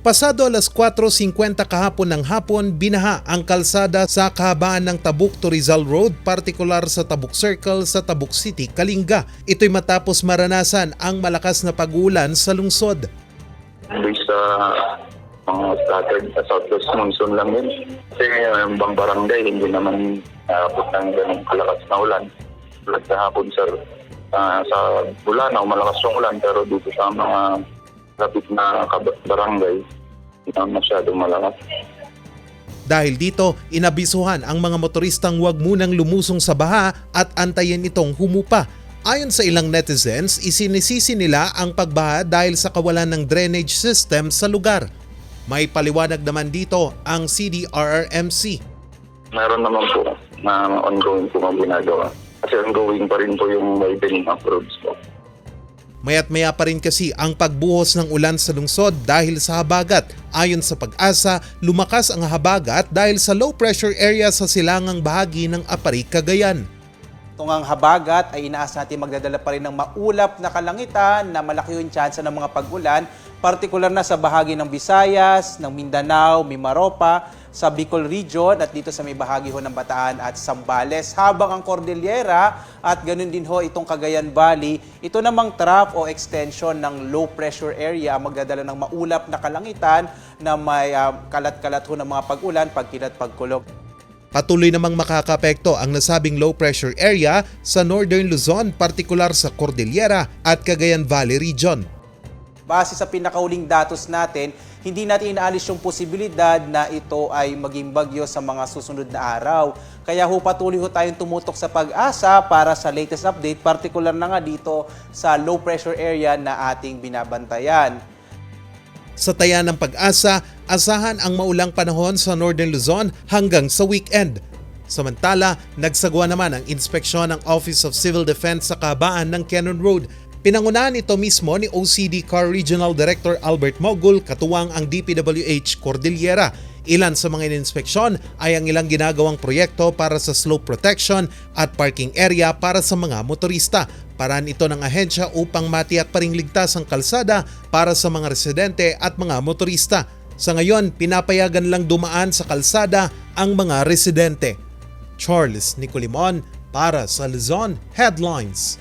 Pasado alas 4.50 kahapon ng hapon, binaha ang kalsada sa kahabaan ng Tabuk to Rizal Road, partikular sa Tabuk Circle sa Tabuk City, Kalinga. Ito'y matapos maranasan ang malakas na pagulan sa lungsod. based sa mga scattered sa southwest monsoon lang yun. Kasi yung bang barangay, hindi naman naabot ng ganong kalakas na ulan. Tulad sa hapon, sir, ah, sa Bulanaw, malakas yung ulan, pero dito sa mga lapit na barangay, naman masyadong malakas. Dahil dito, inabisuhan ang mga motoristang huwag munang lumusong sa baha at antayin itong humupa. Ayon sa ilang netizens, isinisisi nila ang pagbaha dahil sa kawalan ng drainage system sa lugar. May paliwanag naman dito ang CDRRMC. Meron naman po na ongoing po mga ginagawa. Kasi ongoing pa rin po yung widening of roads po. Mayat maya pa rin kasi ang pagbuhos ng ulan sa lungsod dahil sa habagat. Ayon sa pag-asa, lumakas ang habagat dahil sa low pressure area sa silangang bahagi ng Apari, Cagayan. Tungang habagat ay inaas natin magdadala pa rin ng maulap na kalangitan na malaki yung tsansa ng mga pag-ulan, partikular na sa bahagi ng Visayas, ng Mindanao, Mimaropa, sa Bicol Region at dito sa may bahagi ho ng Bataan at Sambales. Habang ang Cordillera at ganun din ho itong Cagayan Valley, ito namang trough o extension ng low pressure area magdadala ng maulap na kalangitan na may ah, kalat-kalat ho ng mga pag-ulan, pagkilat, pagkulog. Patuloy namang makakapekto ang nasabing low pressure area sa Northern Luzon, partikular sa Cordillera at Cagayan Valley Region. Base sa pinakauling datos natin, hindi natin inaalis yung posibilidad na ito ay maging bagyo sa mga susunod na araw. Kaya ho patuloy ho tayong tumutok sa pag-asa para sa latest update, particular na nga dito sa low pressure area na ating binabantayan. Sa taya ng pag-asa, asahan ang maulang panahon sa Northern Luzon hanggang sa weekend. Samantala, nagsagwa naman ang inspeksyon ng Office of Civil Defense sa kabaan ng Cannon Road. Pinangunahan ito mismo ni OCD Car Regional Director Albert Mogul katuwang ang DPWH Cordillera. Ilan sa mga ininspeksyon ay ang ilang ginagawang proyekto para sa slope protection at parking area para sa mga motorista. Paraan ito ng ahensya upang matiyak pa ring ligtas ang kalsada para sa mga residente at mga motorista. Sa ngayon, pinapayagan lang dumaan sa kalsada ang mga residente. Charles Nicolimon para sa Luzon Headlines.